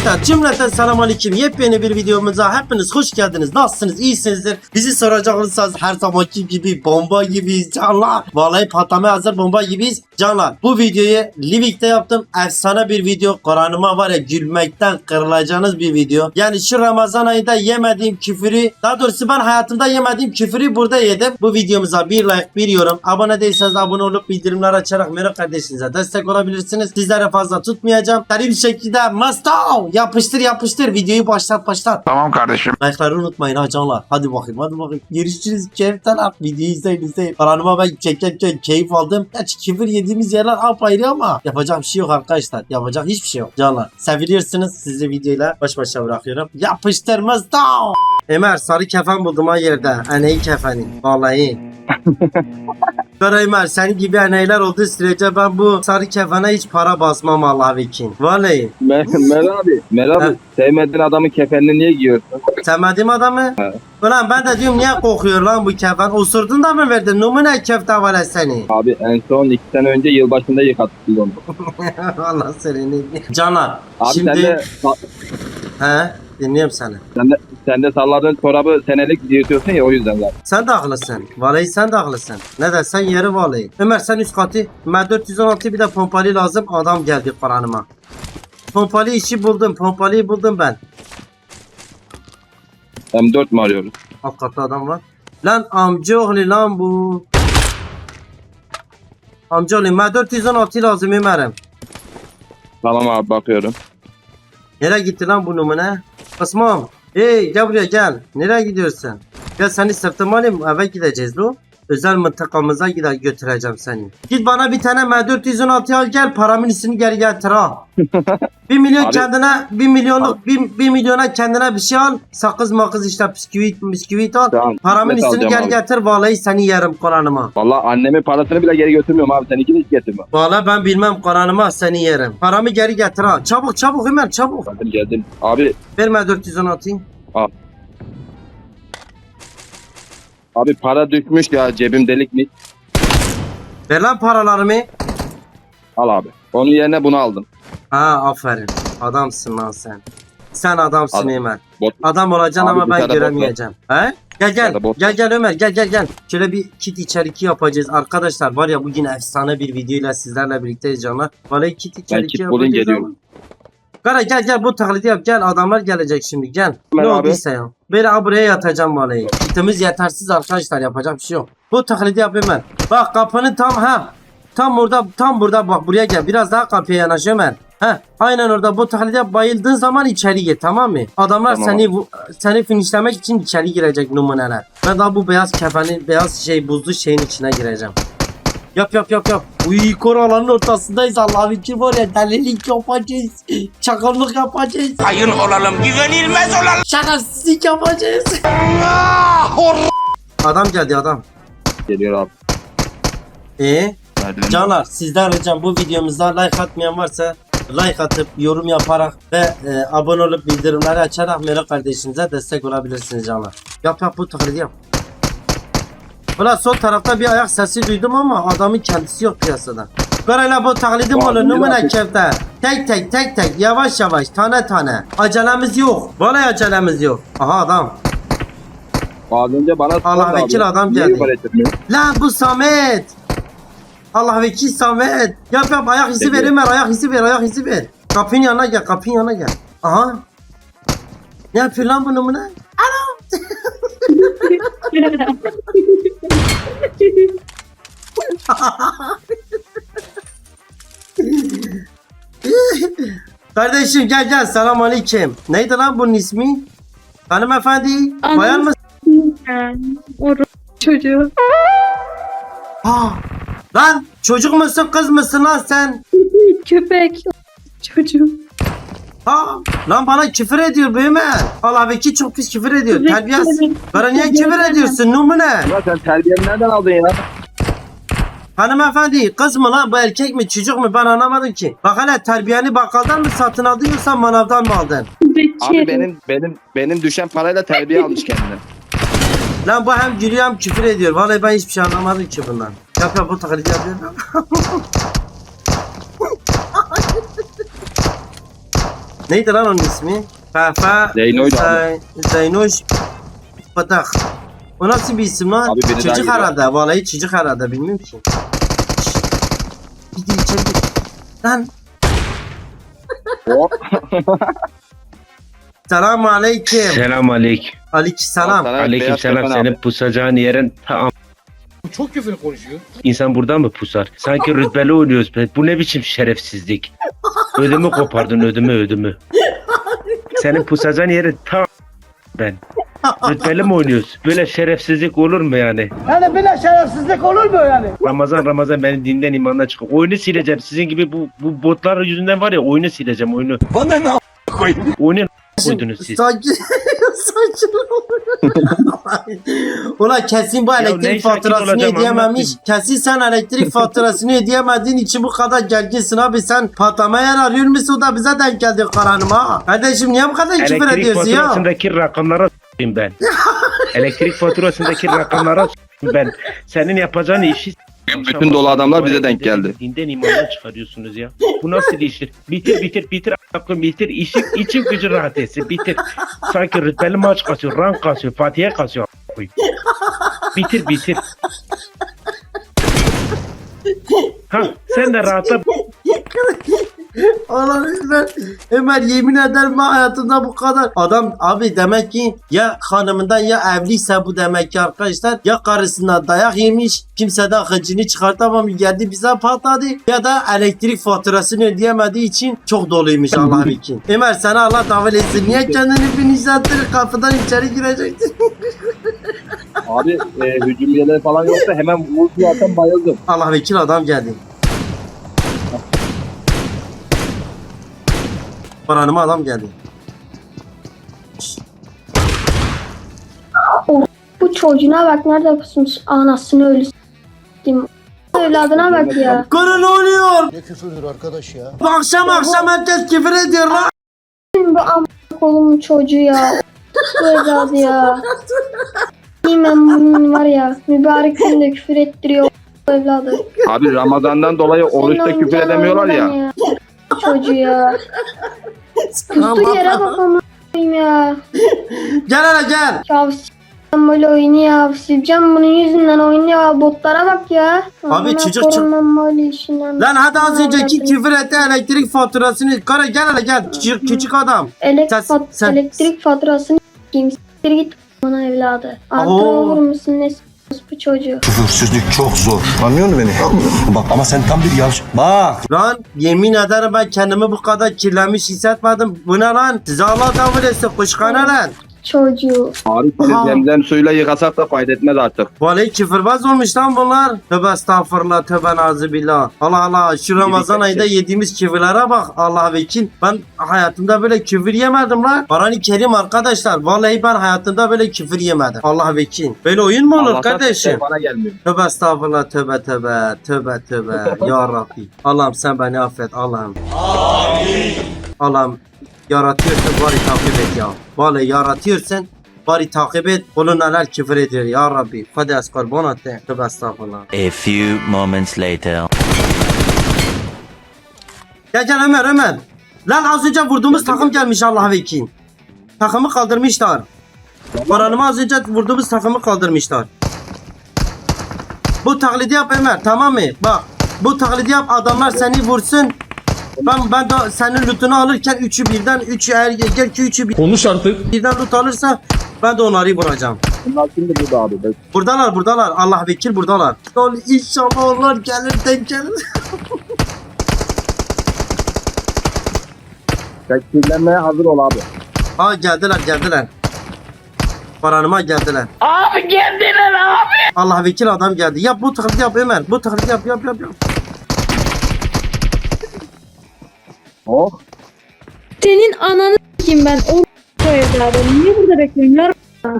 Arkadaşlar cümleten selam aleyküm. Yepyeni bir videomuza hepiniz hoş geldiniz. Nasılsınız? İyisinizdir. Bizi soracak olursanız her zamanki gibi bomba gibiyiz canlar. Vallahi patlamaya hazır bomba gibiyiz canlar. Bu videoyu Livik'te yaptım. Efsane bir video. Kur'anıma var ya gülmekten kırılacağınız bir video. Yani şu Ramazan ayında yemediğim küfürü daha doğrusu ben hayatımda yemediğim küfürü burada yedim. Bu videomuza bir like bir yorum. Abone değilseniz abone olup bildirimler açarak Mero kardeşinize destek olabilirsiniz. Sizlere fazla tutmayacağım. Bir şekilde Mastav yapıştır yapıştır videoyu başlat başlat. Tamam kardeşim. Like'ları unutmayın ha canlar. Hadi bakayım hadi bakayım. Görüşürüz. Keyiften at. Videoyu izleyin izleyin. Kanalıma ben çekerken keyif aldım. Gerçi küfür yediğimiz yerler apayrı ama yapacak bir şey yok arkadaşlar. Yapacak hiçbir şey yok. Canlar seviliyorsunuz. Sizi videoyla baş başa bırakıyorum. Yapıştır Mastav. Ömer sarı kefen buldum ha yerde. Eneği kefeni. Vallahi. Kara Ömer senin gibi eneyler olduğu sürece ben bu sarı kefene hiç para basmam Allah vekil. Vallahi. Mer abi, Mer Ha. abi sevmediğin adamın kefenini niye giyiyorsun? Sevmediğim adamı. Ulan ben de diyorum niye kokuyor lan bu kefen? Osurdun da mı verdin? Numune köfte var seni. Abi en son iki sene önce yılbaşında yıkattık onu. Allah seni. Canan. Abi şimdi... sen de He dinliyorum seni. sen de sen de salladığın çorabı senelik yırtıyorsun ya o yüzden zaten. Sen de haklısın. Vallahi sen de haklısın. Ne dersen yeri vallahi. Ömer sen üst katı. Ben 416 bir de pompalı lazım. Adam geldi paranıma. Pompalı işi buldum. Pompalıyı buldum ben. M4 mi arıyoruz? Alt katta adam var. Lan amcaoğlu lan bu. Amcaoğlu ben 416 lazım Ömer'im. Tamam abi bakıyorum. Nereye gitti lan bu numune? Osman. Hey gel buraya gel. Nereye gidiyorsun? Gel seni sırtıma alayım eve gideceğiz lo. Özel mıntıkamıza gider götüreceğim seni. Git bana bir tane M416 al gel paramın geri getir ha. bir milyon Abi- kendine bir milyonluk bir, bir milyona kendine bir şey al. Sakız makız işte bisküvit bisküvit al. Tamam, Paramın alacağım geri abi. getir vallahi seni yerim Kur'an'ıma. Valla annemin parasını bile geri götürmüyorum abi. Seninkini hiç getirme. Vallahi ben bilmem Kur'an'ıma seni yerim. Paramı geri getir ha. Çabuk çabuk Ömer çabuk. Geldim geldim. Abi Verme 416'yı. Abi para düşmüş ya cebim delikmiş. Ver lan paralarımı. Al abi. Onun yerine bunu aldım. Ha aferin. Adamsın lan sen. Sen adamsın Adam. Bot. Adam olacaksın Abi ama bir ben tane göremeyeceğim. He? Gel gel. tane bot Gel gel Ömer gel gel gel. Şöyle bir kit içeriki yapacağız. Arkadaşlar var ya bugün efsane bir videoyla sizlerle birlikteyiz canlar. Vallahi kit içeriki kit bulayım, yapacağız geliyorum. Kara gel gel bu taklidi yap gel adamlar gelecek şimdi gel. Ömer ne abi. olduysa ya. Böyle buraya yatacağım vallahi. Kitimiz yetersiz arkadaşlar yapacak bir şey yok. Bu taklidi yap Ömer. Bak kapının tam ha. Tam burada tam burada bak buraya gel. Biraz daha kapıya yanaş Ömer. Heh, aynen orada bu taklide bayıldığın zaman içeri gir tamam mı? Adamlar Tamam. seni seni finişlemek için içeri girecek numuneler. Ben daha bu beyaz kefenin beyaz şey buzlu şeyin içine gireceğim. Yap yap yap yap. Uy koraların ortasındayız Allah'ın için var ya delilik yapacağız. Çakallık yapacağız. Hayır olalım, güvenilmez olalım. Şakasızlık yapacağız. adam geldi adam. Geliyor abi. Ee, canlar sizden ricam bu videomuzda like atmayan varsa like atıp yorum yaparak ve e, abone olup bildirimleri açarak Mero kardeşinize destek olabilirsiniz canlar. Yap yap bu taklidi yap. Ulan sol tarafta bir ayak sesi duydum ama adamın kendisi yok piyasada. Karayla bu taklidim olur billahi. kefte. Tek tek tek tek yavaş yavaş tane tane. Acelemiz yok. Vallahi acelemiz yok. Aha adam. Az önce bana Allah vekil adam geldi. Lan bu Samet. Allah vekil Samet. Yap yap ayak izi ver. Ömer ayak izi ver ayak izi ver. Kapının yanına gel kapının yanına gel. Aha. Ne yapıyor lan bu numune? Kardeşim gel gel selam aleyküm. Neydi lan bunun ismi? Hanımefendi. Bayan mı? Oru çocuğu. Ha. Lan çocuk musun kız mısın lan sen? Köpek. Çocuğu. Ha. Lan bana küfür ediyor büyüme. Allah vekil çok pis küfür ediyor. Küfür Terbiyesiz. Bana niye Küfür küfür etmedim. ediyorsun numune? Ya sen terbiyeni nereden aldın ya? Hanımefendi kız mı lan bu erkek mi çocuk mu ben anlamadım ki. Bak hele terbiyeni bakkaldan mı satın aldın yoksa manavdan mı aldın? Abi benim benim benim düşen parayla terbiye almış kendine. Lan bu hem gülüyor hem küfür ediyor. Vallahi ben hiçbir şey anlamadım ki bundan. Yap yap bu taklidi yapıyor. Neydi lan onun ismi? Fefe Zeynoş abi. Zey- Zeynoş Patak. O nasıl bir isim lan? Abi biri daha çocuk herhalde. Vallahi çocuk herhalde bilmiyorum ki. Gidin içeri gir. Lan Hop. selamun aleyküm. Selam aleyküm. Aleyküm selam. Aleyküm selam. abi. pusacağın yerin tam. Çok küfür konuşuyor. İnsan buradan mı pusar? Sanki rütbeli oynuyoruz be. Bu ne biçim şerefsizlik? Ödümü kopardın ödümü ödümü. Senin pusacağın yerin tam ben. Rütbeli mi oynuyoruz? Böyle şerefsizlik olur mu yani? Yani böyle şerefsizlik olur mu yani? Ramazan Ramazan beni dinden imandan çıkın. Oyunu sileceğim. Sizin gibi bu, bu botlar yüzünden var ya oyunu sileceğim oyunu. Bana ne koyayım? Oyunu koydunuz siz. Sakin. Ulan kesin bu elektrik faturasını ödeyememiş. Kesin sen elektrik faturasını ödeyemediğin için bu kadar gerginsin abi. Sen patlama yer arıyor musun? O da bize denk geldi karanım ha. Kardeşim niye bu kadar küfür Elektrik ediyorsun ya? faturasındaki rakamlara ben. Elektrik faturasındaki rakamlara ben. Senin yapacağın işi Bütün dolu adamlar bize denk geldi. Dinden imandan çıkarıyorsunuz ya. Bu nasıl iştir? Bitir bitir bitir akım bitir. İşin, için gücü rahat etsin. Bitir. Sanki rütbeli maç kasıyor. Rank kasıyor. Fatih'e kasıyor. Bitir bitir. Ha sen de rahatla. Allah Ömer, Ömer yemin ederim ben hayatımda bu kadar. Adam abi demek ki ya hanımından ya evliyse bu demek ki arkadaşlar ya karısına dayak yemiş kimseden hıncını çıkartamamış geldi bize patladı ya da elektrik faturasını ödeyemediği için çok doluymuş Allah için. Ömer sana Allah davul etsin. Niye kendini bir kapıdan içeri girecektin? Abi e, hücumyeleri falan yoksa hemen vurdu zaten bayıldım. Allah vekil adam geldi. Paranıma adam geldi. Bu çocuğuna bak nerede pusmuş anasını ölü s**tim. Evladına bak ya. Karı ne oluyor? Ne küfürdür arkadaş ya? Akşam akşam herkes küfür ediyor lan. Bu am kolumun çocuğu ya. Bu evladı ya. Hemen bunun var ya mübarek günde küfür ettiriyor bu evladı. Abi Ramazan'dan dolayı oruçta küfür edemiyorlar oynadan ya. Çocuğu ya. Kustu yere bak ama ya. Gel hele gel. Ya s**tim böyle oyunu ya. Sileceğim bunun yüzünden oyunu ya. Botlara bak ya. Amına çocuk ben işinden. Lan hadi az önceki küfür etti elektrik faturasını. Kara gel hele gel. Küçük, küçük adam. Elek Sen- fat- sen- elektrik faturasını. Siktir git bana evladı. Oo. Antrenör olur musun ne s**eyim bu çocuğu. Küfürsüzlük çok zor. Anlıyor musun beni? Bak ama sen tam bir yanlış... Bak! Lan yemin ederim ben kendimi bu kadar kirlenmiş hissetmedim. Bu ne lan? Size Allah davul etsin kuşkana lan. Çocuğu. Abi seni Aha. zemzem suyla yıkasak da fayda etmez artık. Vallahi küfürbaz olmuş lan bunlar. Tövbe estağfurullah tövbe nazı billah. Allah Allah şu Ramazan ayında yediğimiz küfürlere bak. Allah vekil. Ben hayatımda böyle küfür yemedim lan. Kur'an-ı Kerim arkadaşlar. Vallahi ben hayatımda böyle küfür yemedim. Allah vekil. Böyle oyun mu olur Allah'tan kardeşim? sesler Bana gelmiyor. Tövbe estağfurullah tövbe tövbe tövbe tövbe ya Rabbi. Allah'ım sen beni affet Allah'ım. Allah'ım yaratıyorsun bari takip et ya. Vallahi yaratıyorsun bari takip et. Bunu neler küfür ediyor ya Rabbi. Hadi az kurban et. Tövbe estağfurullah. A few moments later. Gel gel Ömer Ömer. Lan az önce vurduğumuz takım gelmiş Allah vekil. Takımı kaldırmışlar. Paranımı az önce vurduğumuz takımı kaldırmışlar. Bu taklidi yap Ömer tamam mı? Bak bu taklidi yap adamlar seni vursun. Ben ben de senin lootunu alırken üçü birden üçü eğer gel ki üçü bir- Konuş artık. birden loot alırsa ben de onları vuracağım. Bunlar şimdi burada abi. Ben- Buradalar buradalar Allah vekil buradalar. Lan inşallah onlar gelir denk gelir. Sen kirlenmeye hazır ol abi. Ha geldiler geldiler. Paranıma geldiler. Abi geldiler abi. Allah vekil adam geldi. Yap bu taklidi yap Ömer. Bu taklidi yap yap yap yap. Oh. Senin ananı s**eyim ben. O evladım. Niye burada bekliyorum ya?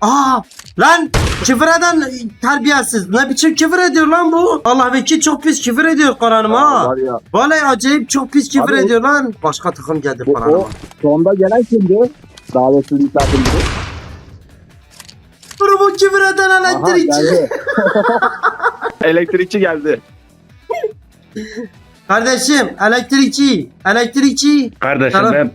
Aa lan küfür eden terbiyesiz. Ne biçim küfür ediyor lan bu? Allah vekil çok pis küfür ediyor Kur'an'ıma ha. Var ya. Vallahi acayip çok pis küfür Abi ediyor lan. Başka takım geldi Bu, Kur'an'ıma. o sonda gelen kimdi? Davetsiz misafirdi. Dur bu küfür eden Aha elektrikçi. geldi. Elektrikçi geldi. Kardeşim elektrikçi. Elektrikçi. Kardeşim Tamam. ben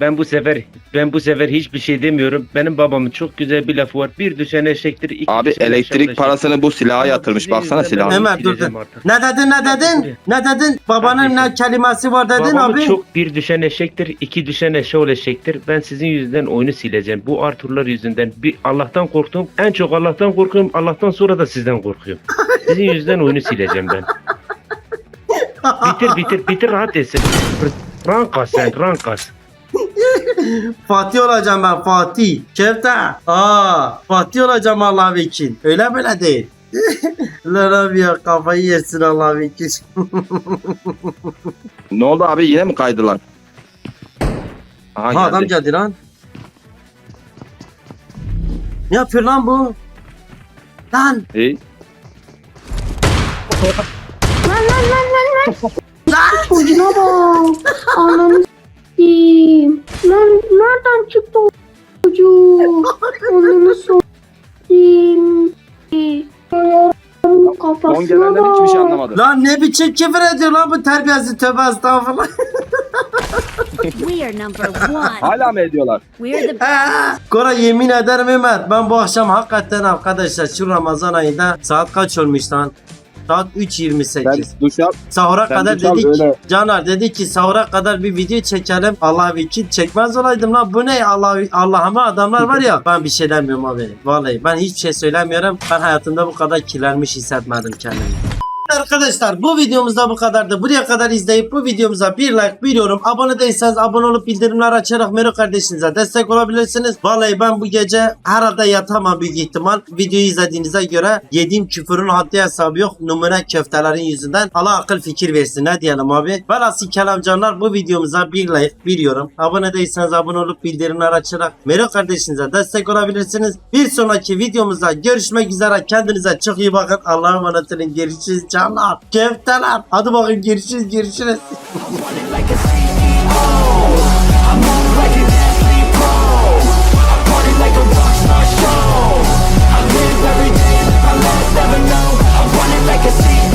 Ben bu sefer ben bu sefer hiçbir şey demiyorum. Benim babamın çok güzel bir lafı var. Bir düşen eşektir. iki Abi düşen elektrik eşek parasını bu silaha yatırmış. Baksana ben Ömer, dur, artık. Ne dedin ne dedin? Ne dedin? Babanın ne kelimesi var dedin Babamın abi? çok bir düşen eşektir, iki düşen eşeğol eşektir. Ben sizin yüzünden oyunu sileceğim. Bu Arthur'lar yüzünden. Bir Allah'tan korktum. En çok Allah'tan korkuyorum. Allah'tan sonra da sizden korkuyorum. Sizin yüzünden oyunu sileceğim ben. Bitir bitir bitir rahat etsin. Rankas sen rankas. Fatih olacağım ben Fatih. Köfte. Aa, Fatih olacağım Allah vekil. Öyle böyle değil. Lan abi ya kafayı yersin Allah vekil. Ne oldu abi yine mi kaydılar? Aha Ha adam geldi. lan. Ne yapıyor lan bu? Lan Hey, Çocuğuna bak. Ananı s**eyim. Lan nereden çıktı o çocuk? Ananı s**eyim. son Kafasına gelenler hiçbir şey bak. anlamadı. lan ne biçim küfür ediyor lan bu terbiyesiz tövbe estağfurullah. We are number one. Hala mı ediyorlar? We're the Kora yemin ederim Ömer ben bu akşam hakikaten arkadaşlar şu Ramazan ayında saat kaç olmuş lan? Saat Sen 3.28. duş yap. Sahura sen kadar duş dedik öyle. Caner dedi ki sahura kadar bir video çekelim. Allah vekil çekmez olaydım lan. Bu ne Allah Allah'ıma adamlar var ya. Ben bir şey demiyorum abi. Vallahi ben hiçbir şey söylemiyorum. Ben hayatımda bu kadar kirlenmiş hissetmedim kendimi. Arkadaşlar bu videomuzda bu kadardı. Buraya kadar izleyip bu videomuza bir like, bir yorum, abone değilseniz abone olup bildirimler açarak Mero kardeşinize destek olabilirsiniz. Vallahi ben bu gece herhalde yatamam büyük ihtimal. Videoyu izlediğinize göre yediğim küfürün haddi hesabı yok. Numune köftelerin yüzünden. Allah akıl fikir versin ne diyelim abi. Velhasıl kelam canlar bu videomuza bir like, bir yorum. Abone değilseniz abone olup bildirimler açarak Mero kardeşinize destek olabilirsiniz. Bir sonraki videomuzda görüşmek üzere. Kendinize çok iyi bakın. Allah'a emanet olun. Görüşürüz canlar. Kefteler. Hadi bakın girişiriz girişiriz. like a sea